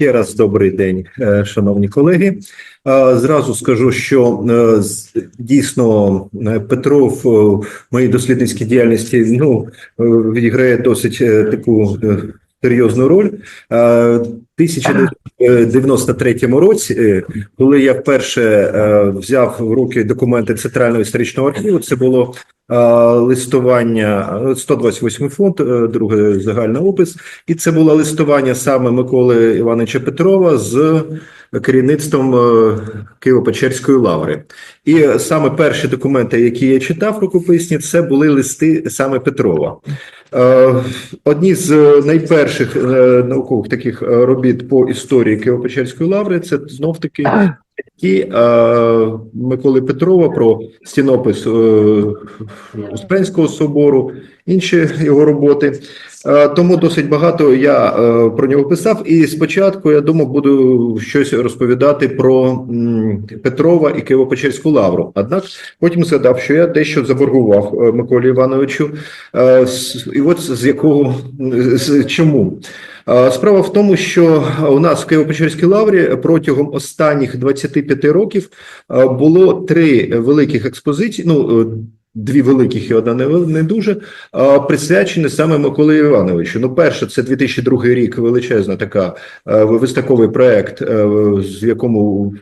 Ще раз добрий день, е, шановні колеги. Е, Зразу скажу, що е, дійсно Петров в моїй дослідницькій діяльності ну, відіграє досить таку серйозну роль. Е, В 1993 році, е, коли я вперше е, взяв в руки документи Центрального історичного архіву, це було е, листування е, 128 фонд, другий загальний опис, і це було листування саме Миколи Івановича Петрова з керівництвом Києво-Печерської лаври. І саме перші документи, які я читав рукописні, це були листи саме Петрова. Е, Одні з е, найперших е, наукових таких робіт по історії Києво-Печерської лаври це знов таки і е, Миколи Петрова про стінопис е, Успенського собору, інші його роботи. Е, тому досить багато я е, про нього писав. І спочатку я думав, буду щось розповідати про м, Петрова і Києво-Печерську лавру. Однак потім згадав, що я дещо заборгував е, Миколі Івановичу. Е, і от з якого з чому? Е, Справа в тому, що у нас в Києво-Печерській лаврі протягом останніх 25 років е, було три великих експозиції. Ну е, дві великих і одна не, не дуже е, присвячені саме Миколі Івановичу. Ну, перше, це 2002 рік, величезна така е, виставковий проект, в з якому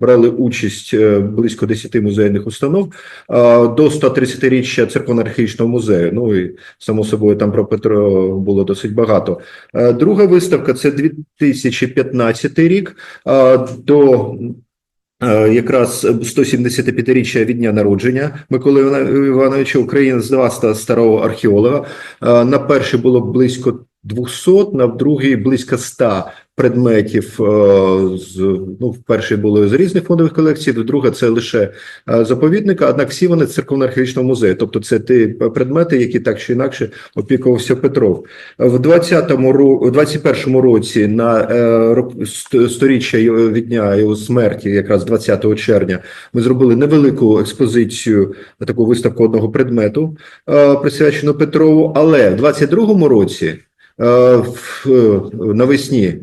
брали участь е, близько 10 музейних установ до 130-річчя церковно-археїчного музею. Ну і само собою там про Петро було досить багато. Е, Друга виставка це 2015 рік до е, якраз 175-річчя від дня народження Миколи Івановича Україна з старого археолога. На перший було близько 200, на другий близько 100 предметів. е, ну, в перший були з різних фондових колекцій, друга це лише е, заповідника. Однак всі вони з церковно-археологічного музею. Тобто, це ті предмети, які так чи інакше опікувався Петров. В 20-му ро- 21-му році на е, сторіччя від дня його смерті, якраз 20 червня, ми зробили невелику експозицію таку виставку одного предмету, присвячену Петрову. Але в 22-му році. Е, е, Навесні е,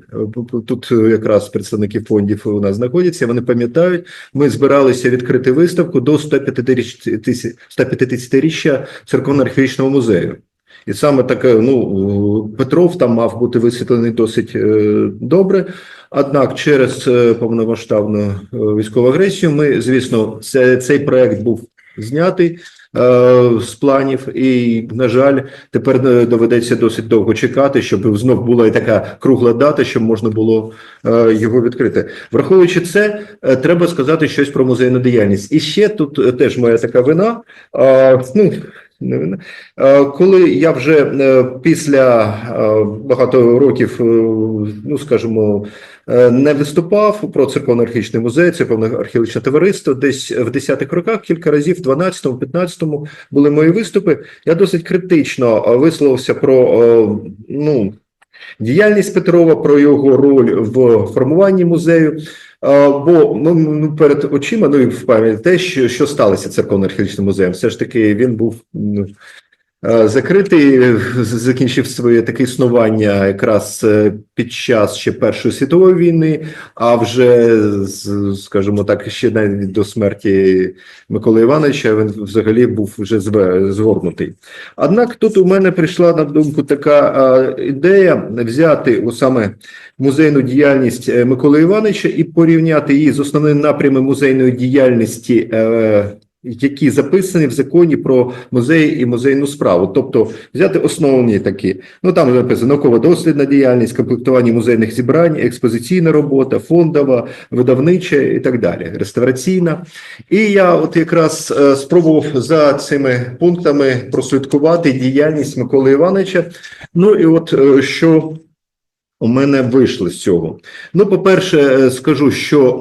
тут якраз представники фондів у нас знаходяться. Вони пам'ятають. Ми збиралися відкрити виставку до 150-річчя 150-річчя церковно-археологічного музею. І саме таке, ну Петров там мав бути висвітлений досить добре. Однак, через повномасштабну військову агресію, ми, звісно, це, цей проект був знятий з планів, і, на жаль, тепер е, доведеться досить довго чекати, щоб знов була і така кругла дата, щоб можна було е, його відкрити. Враховуючи це, е, треба сказати щось про музейну діяльність. І ще тут е, теж моя така вина. Е, ну, вина. Е, Коли я вже е, після е, багато років, е, ну скажімо, е, не виступав про церковно-археологічний музей, церковно-археологічне товариство, десь в 10-х роках кілька разів, в 12-му, 15-му були мої виступи. Я досить критично е, висловився про е, ну, діяльність Петрова, про його роль в формуванні музею. Бо ну, ну перед очима, ну і в пам'яті те, що, що сталося церковно-археологічним музеєм. Все ж таки він був ну, е, закритий, е, закінчив своє таке існування якраз е, під час ще Першої світової війни, а вже скажімо так, ще навіть до смерті Миколи Івановича він взагалі був вже згорнутий. Однак тут у мене прийшла на думку така е, ідея взяти у саме музейну діяльність е, Миколи Івановича і порівняти її з основними напрямами музейної діяльності, е, які записані в законі про музеї і музейну справу. Тобто взяти основні такі. Ну там написано науково-дослідна діяльність, комплектування музейних зібрань, експозиційна робота, фондова, видавнича і так далі, реставраційна. І я от якраз е, спробував за цими пунктами прослідкувати діяльність Миколи Івановича. Ну і от е, що у мене вийшло з цього. Ну, по-перше, е, скажу, що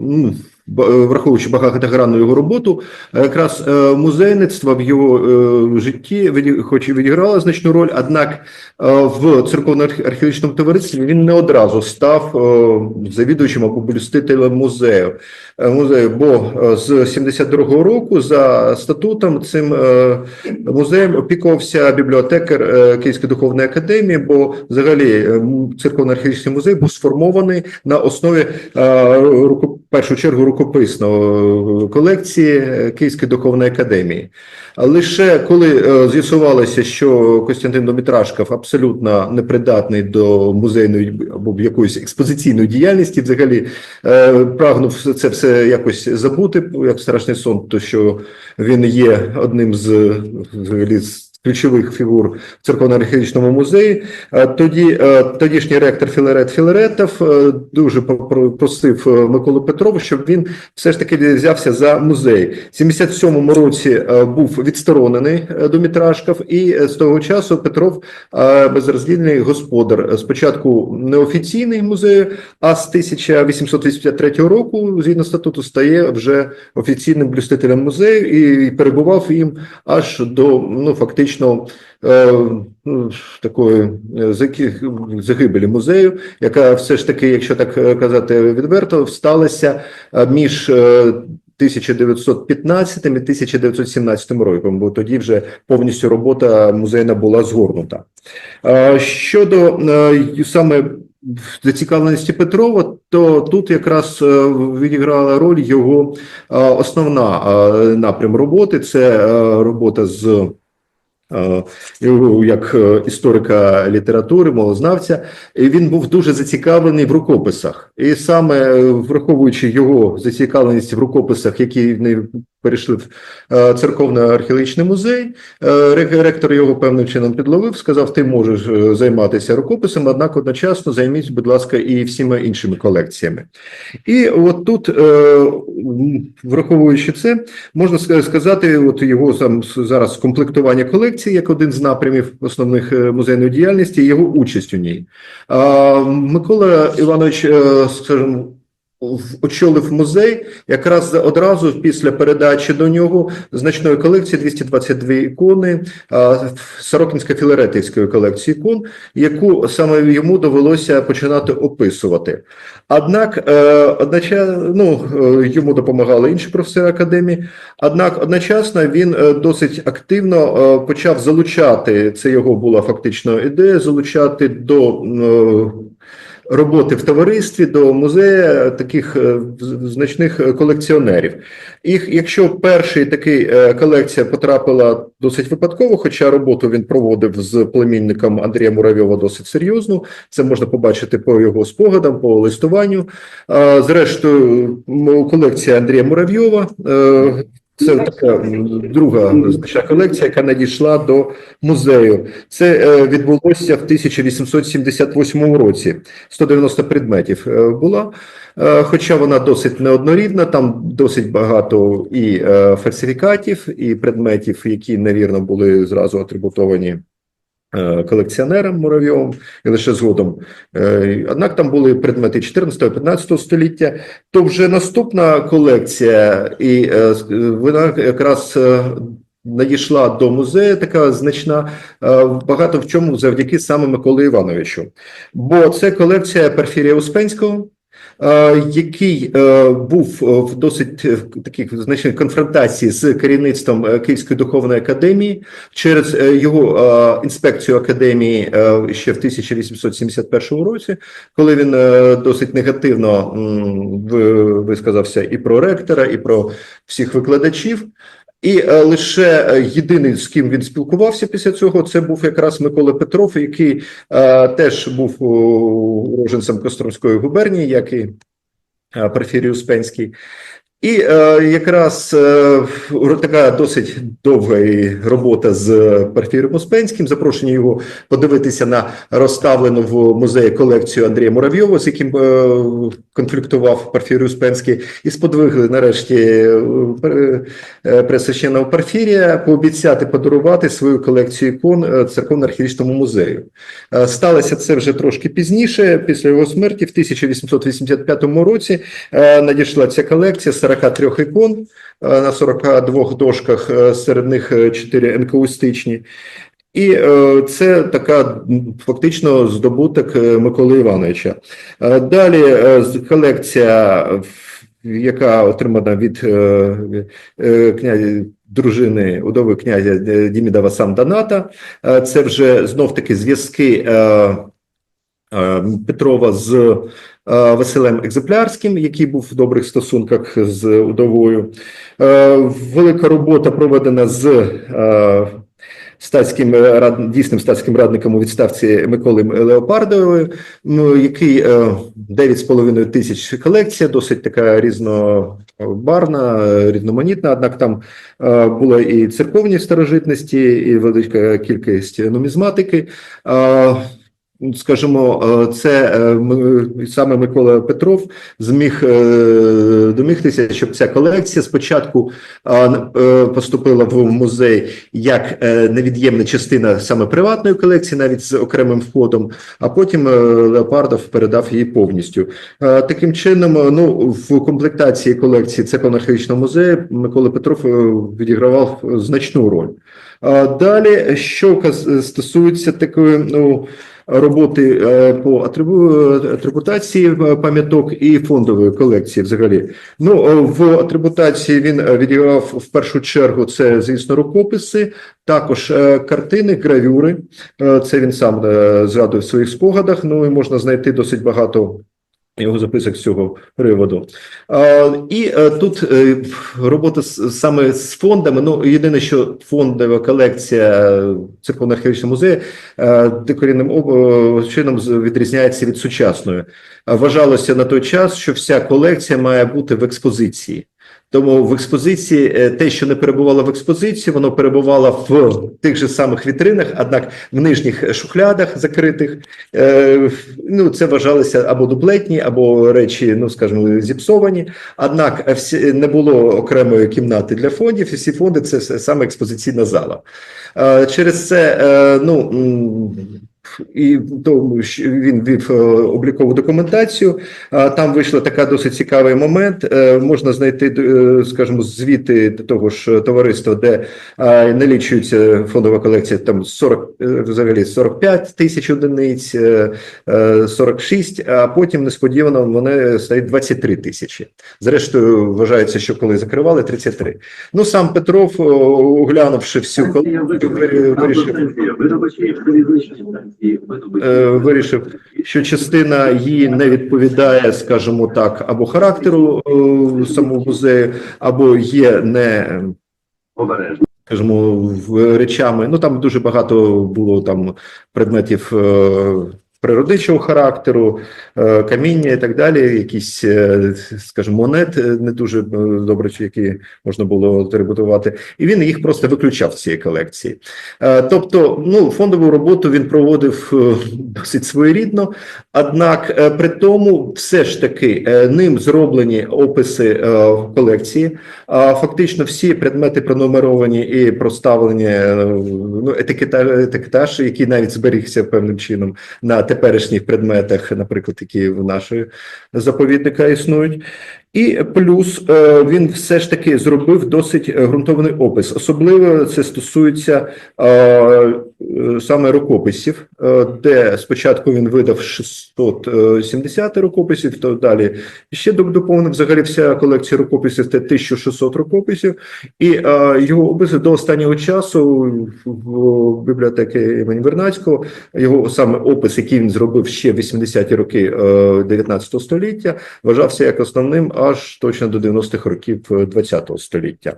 ну, враховуючи багатогранну його роботу, е, якраз е, музейництво в його е, житті хоч і відіграло значну роль, однак е, в церковно-археологічному товаристві він не одразу став е, завідувачем або блюстителем музею. Е, музею, бо е, з 72-го року за статутом цим е, музеєм опікувався бібліотекар е, Київської духовної академії, бо взагалі е, церковно-археологічний музей був сформований на основі е, в першу чергу рукописного е, колекції Київської духовної академії. Лише коли е, з'ясувалося, що Костянтин Домітрашков абсолютно непридатний до музейної або якоїсь експозиційної діяльності, взагалі е, прагнув це все якось забути, як страшний сон, то що він є одним з взагалі з ключових фігур в церковно-археологічному музеї. Е, Тоді е, тодішній ректор Філарет Філаретов е, дуже попро- просив е, Миколу Петрова, щоб він все ж таки взявся за музей. В 77-му році був відсторонений Домітрашков, і з того часу Петров безроздільний господар. Спочатку неофіційний музею, а з 1883 року, згідно статуту, стає вже офіційним блюстителем музею і перебував їм аж до ну фактично е, ну, такої загибелі музею, яка все ж таки, якщо так е, казати відверто, сталася е, між. е, 1915 і 1917 роком, бо тоді вже повністю робота музейна була згорнута. Щодо саме зацікавленості Петрова, то тут якраз відіграла роль його основна напрям роботи це робота з. Е, його Як е, історика літератури, мовознавця, він був дуже зацікавлений в рукописах, і саме е, враховуючи його зацікавленість в рукописах, які перейшли в е, церковно-археологічний музей, е, ректор його певним чином підловив, сказав: ти можеш е, займатися рукописом, однак одночасно займіть, будь ласка, і всіма іншими колекціями. І от тут, враховуючи це, можна сказати, от його сам зараз комплектування колекції як один з напрямів основних музейної діяльності, його участь у ній. Микола Іванович, скажімо, очолив музей якраз одразу після передачі до нього значної колекції 222 ікони Сорокінська філаретівської колекції ікон, яку саме йому довелося починати описувати. Однак, е, одночасно, ну, е, йому допомагали інші професори академії. Однак, одночасно він е, досить активно почав залучати це його була фактично ідея залучати до. Е, Роботи в товаристві до музею таких е, значних е, колекціонерів. І якщо перший такий е, колекція потрапила досить випадково, хоча роботу він проводив з племінником Андрія Муравйова досить серйозну, це можна побачити по його спогадам, по листуванню. Зрештою, колекція Андрія Муравйова. Це така друга значна колекція, яка надійшла до музею. Це е, відбулося в 1878 році. 190 предметів е, була, Е, хоча вона досить неоднорідна, там досить багато і фальсифікатів, і предметів, які невірно були зразу атрибутовані е, колекціонерам Муравйовим, і лише згодом. Е, Однак там були предмети 14-15 століття. То вже наступна колекція, і е, вона якраз. Надійшла до музею така значна, багато в чому завдяки саме Миколі Івановичу. Бо це колекція Перфірія Успенського, який е, був е, в досить е, таких значних конфронтації з керівництвом е, Київської духовної академії через е, його е, інспекцію академії е, ще в 1871 році, коли він е, досить негативно висказався і про ректора, і про всіх викладачів. І е, лише е, єдиний, з ким він спілкувався після цього, це був якраз Микола Петров, який е, теж був о, уроженцем Костромської губернії, як і е, Порфірій Успенський. І е, якраз е, така досить довга робота з Порфіром Успенським. Запрошення його подивитися на розставлену в музеї колекцію Андрія Муравйова, з яким е, конфліктував Порфір Успенський, і сподвигли нарешті е, е, пресвященного Порфірія пообіцяти подарувати свою колекцію ікон е, церковно-архівістичному музею. Е, Сталося це вже трошки пізніше, після його смерті, в 1885 році е, надійшла ця колекція 43 ікон е, на 42 дошках, е, серед них 4 енкаустичні. І е, це така фактично здобуток е, Миколи Івановича. Е, Далі е, колекція, яка отримана від е, е, князя дружини удови князя е, Діміда Доната. Е, Це вже знов таки зв'язки е, е, Петрова з е, Василем Екземплярським, який був в добрих стосунках з удовою. Е, Велика робота проведена з е, статським е, рад, дійсним статським радником у відставці Миколи Леопардовою, який е, 9,5 тисяч колекція, досить така різнобарна, е, різноманітна. Однак там е, були і церковні старожитності, і велика кількість нумізматики. Скажімо, е, це е, саме Микола Петров зміг е, домігтися, щоб ця колекція спочатку поступила в музей як невід'ємна частина саме приватної колекції, навіть з окремим входом, а потім Леопардов передав її повністю. Таким чином, ну в комплектації колекції Церковно-археологічного музею Микола Петров відігравав значну роль. Далі, що стосується такої ну, роботи е, по атрибу- атрибутації е, пам'яток і фондової колекції взагалі. Ну, в атрибутації він е, відіграв в першу чергу це, звісно, рукописи, також картини, гравюри. Це він сам згадує в своїх спогадах. Ну і можна знайти досить багато його записок з цього приводу. І е, тут е, робота саме з фондами. Ну, єдине, що фондова колекція церковно археологічного музею е, декорінним чином відрізняється від сучасної. Вважалося на той час, що вся колекція має бути в експозиції. Тому в експозиції е, те, що не перебувало в експозиції, воно перебувало в тих же самих вітринах, однак в нижніх шухлядах закритих. Е, ну, це вважалося або дуплетні, або речі, ну скажімо, зіпсовані. Однак е, всі не було окремої кімнати для фондів. Всі фонди це саме експозиційна зала. Через це, ну. І тому що він вів е, облікову документацію. А Там вийшла така досить цікавий момент. Е, Можна знайти, е, скажімо, звіти того ж товариства, де налічується фондова колекція там 40, е, взагалі 45 тисяч одиниць, е, е, 46, а потім несподівано вони стають 23 тисячі. Зрештою, вважається, що коли закривали 33. Ну сам Петров, оглянувши всю колекцію, вирі- вирішив вирішив, що частина її не відповідає, скажімо так, або характеру е, самого музею, або є не скажімо, речами. Ну там дуже багато було там предметів природичого характеру, е, каміння і так далі. Якісь, е, скажімо, монет е, не дуже добре, які можна було атрибутувати. І він їх просто виключав з цієї колекції. Тобто, ну, фондову роботу він проводив досить своєрідно, однак при тому, все ж таки, ним зроблені описи колекції. А фактично всі предмети пронумеровані і проставлені ну, етикета, етикетаж, який навіть зберігся певним чином на теперішніх предметах, наприклад, які в нашої заповідника існують. І плюс е, він все ж таки зробив досить ґрунтовний опис. Особливо це стосується е, саме рукописів, е, де спочатку він видав 670 рукописів, то далі ще доп- доповнив взагалі вся колекція рукописів це 1600 рукописів, і е, його описи до останнього часу в бібліотеки імені Вернацького, його саме опис, який він зробив ще в 80-ті роки е, 19 століття, вважався як основним аж точно до 90-х років ХХ століття.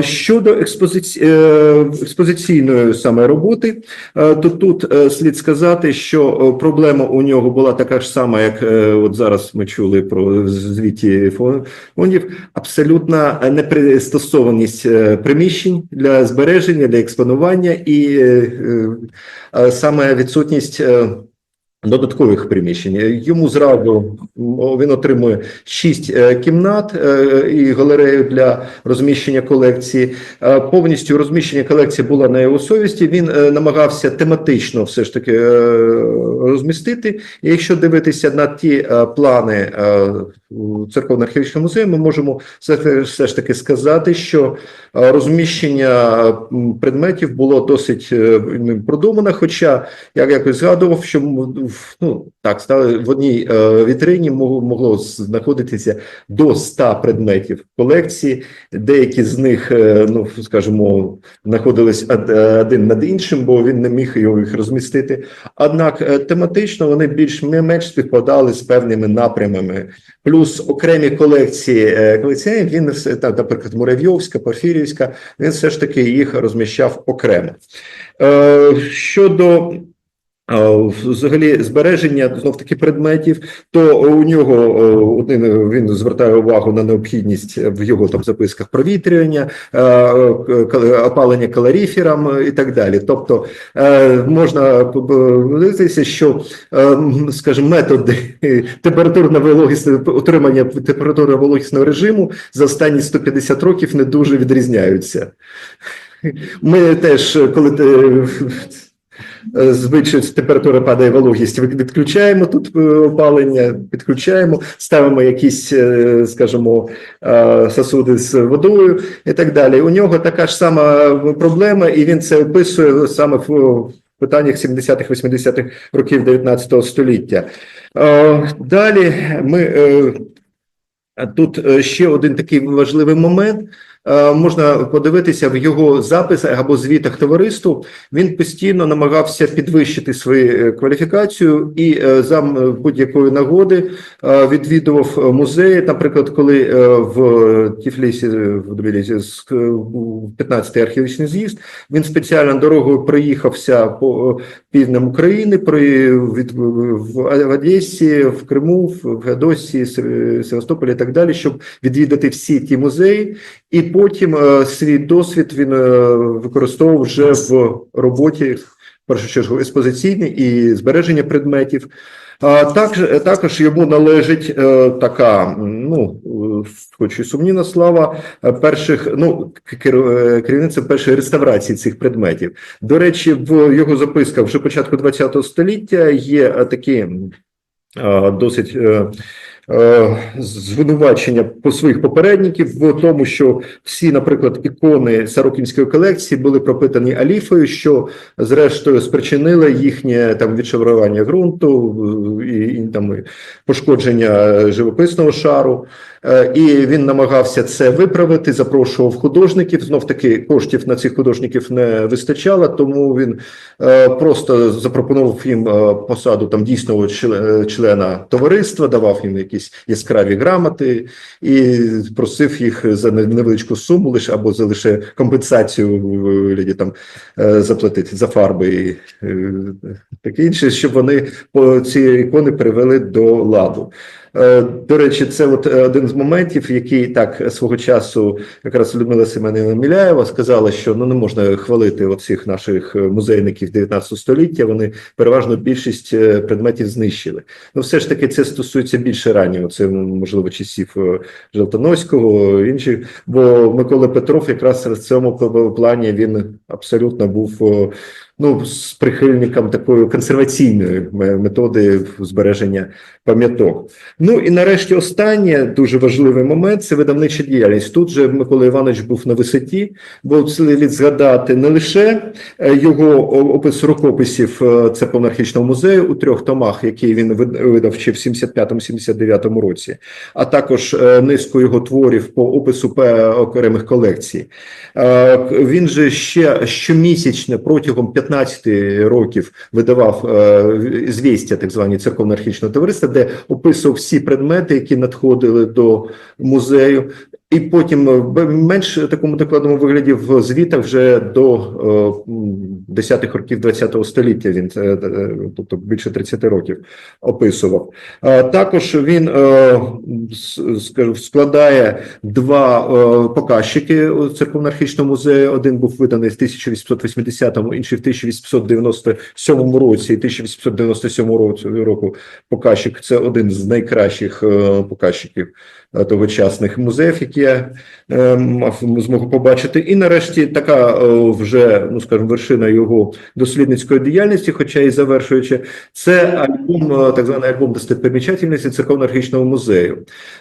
Щодо експозиці... е, експозиційної саме роботи, е, то тут е, слід сказати, що проблема у нього була така ж сама, як от зараз ми чули про звіті фон- фондів, абсолютна непристосованість приміщень для збереження, для експонування і саме відсутність. Е, Додаткових приміщень йому зразу він отримує шість е, кімнат е, і галерею для розміщення колекції. Е, Повністю розміщення колекції було на його совісті. Він е, намагався тематично все ж таки е, розмістити. І якщо дивитися на ті е, плани е, у церковно-археологічного музею, ми можемо все, ж таки сказати, що е, розміщення предметів було досить е, продумано. Хоча я якось згадував, що в- ну так стали в одній е, вітрині могло, знаходитися до 100 предметів колекції. Деякі з них, е, ну скажімо, знаходились е, один над іншим, бо він не міг його їх розмістити. Однак тематично вони більш-менш співпадали з певними напрямами. Плюс окремі колекції колекціонерів, він там, наприклад, Муравйовська, Порфірівська, він все ж таки їх розміщав окремо. Щодо Взагалі, збереження знов таки предметів, то у нього е, один він звертає увагу на необхідність в його там записках провітрювання, е, е, опалення калоріфером і так далі. Тобто можна подивитися, що, скажімо, методи температурно-вологісного утримання температурно-вологісного режиму за останні 150 років не дуже відрізняються. Ми теж, коли е, температура, падає вологість, від- відключаємо тут е, опалення, підключаємо, ставимо якісь, е, скажімо, сосуди з водою і так далі. У нього така ж сама проблема, і він це описує саме в питаннях 70-х-80-х років 19 століття. Далі ми Тут ще один такий важливий момент. Е, Можна подивитися в його записах або звітах товариству. Він постійно намагався підвищити свою е, кваліфікацію і е, за будь-якої нагоди відвідував музеї. Наприклад, коли в Тіфлісі в Тбілісі з- е, 15-й археологічний з'їзд, він спеціально дорогою проїхався по півднем України, при від в Одесі, в Криму, в Феодосії, Севастополі і так далі, щоб відвідати всі ті музеї, і потім е, свій досвід він е, використовував вже в роботі. В першу чергу експозиційній і збереження предметів. А також, також йому належить е, така, ну, хоч і сумнівна слава, е, перших, ну, керівництва першої реставрації цих предметів. До речі, в його записках вже початку ХХ століття є такі е, досить е, звинувачення по своїх попередників в тому, що всі, наприклад, ікони Сорокінської колекції були пропитані аліфою, що зрештою спричинило їхнє там відшаврування ґрунту е, і, і там пошкодження живописного шару. Е, І він намагався це виправити, запрошував художників. Знов таки коштів на цих художників не вистачало, тому він е, просто запропонував їм е, посаду там дійсного члена товариства, давав їм якісь яскраві грамоти і просив їх за невеличку суму лише або за лише компенсацію вигляді там заплатити за фарби і таке інше, щоб вони по ці ікони привели до ладу. Е, До речі, це от е, один з моментів, який так свого часу якраз Людмила Семенівна Міляєва сказала, що ну не можна хвалити оцих наших е, музейників 19 століття. Вони переважно більшість е, предметів знищили. Ну, все ж таки, це стосується більше раннього. Це можливо часів е, Желтоноського, інших. Бо Микола Петров якраз в цьому плані він абсолютно був. Ну, з прихильником такої консерваційної методи збереження пам'яток. Ну і нарешті останнє дуже важливий момент це видавнича діяльність. Тут же Микола Іванович був на висоті, бо слід згадати не лише е, його опис рукописів е, це повнархічного музею у трьох томах, який він видав ще в 75-79 році, а також е, низку його творів по опису окремих колекцій. Він же ще щомісячно протягом 15 років видавав е, звістя, так звані церковно-архічного товариства, де описував всі предмети, які надходили до музею. І потім е, в менш такому докладному вигляді в звітах вже до е, десятих років ХХ століття він е, е, тобто більше 30 років описував. Також він складає два показчики у церковно-архічному музею. Один був виданий в 1880-му, інший в 1897 році і 1897 році року показчик. Це один з найкращих показчиків тогочасних музеїв, які я е, змогу побачити. І нарешті така е, вже, ну скажімо, вершина його дослідницької діяльності, хоча і завершуючи, це альбом, е, так званий альбом достопримічательності церковно-архічного музею.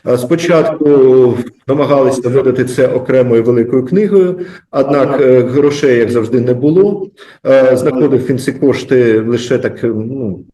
Е, Спочатку намагалися видати це окремою великою книгою, однак грошей, як завжди, не було. Знаходив він ці кошти лише так, е, ну.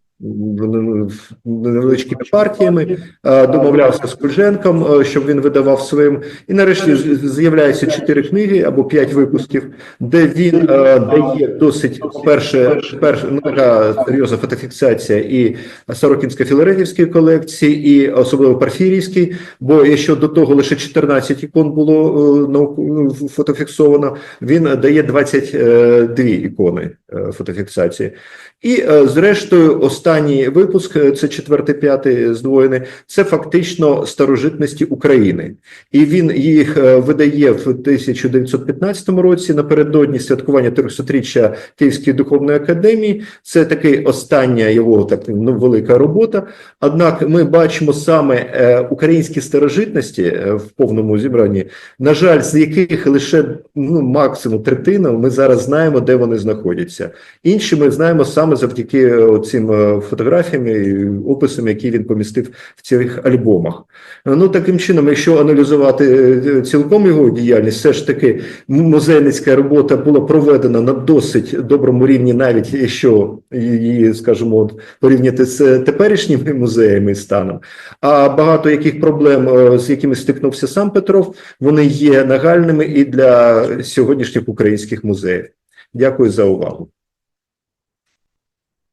Невеличкими партіями е, домовлявся з Кульженком, е, щоб він видавав своїм. І нарешті з'являються чотири книги або п'ять випусків, де він е, дає досить перше, перше ну, така серйозна фотофіксація і Сорокінсько-Філаретівської колекції, і особливо Парфірійській, бо якщо до того лише 14 ікон було науку- фотофіксовано, він дає 22 ікони фотофіксації. І е, зрештою, останній випуск, е, це четвертий, п'ятий здвоєний, це фактично старожитності України. І він їх е, видає в 1915 році напередодні святкування 300-річчя Київської духовної академії. Це такий остання його так ну, велика робота. Однак ми бачимо саме е, українські старожитності е, в повному зібранні, на жаль, з яких лише ну, максимум третина ми зараз знаємо, де вони знаходяться. Інші ми знаємо саме завдяки е, цим е, фотографіям і описам, які він помістив в цих альбомах. Ну таким чином, якщо аналізувати е, цілком його діяльність, все ж таки музейницька робота була проведена на досить доброму рівні, навіть якщо її, скажімо, порівняти з теперішніми музеями і станом. А багато яких проблем, з якими стикнувся сам Петров, вони є нагальними і для сьогоднішніх українських музеїв. Дякую за увагу.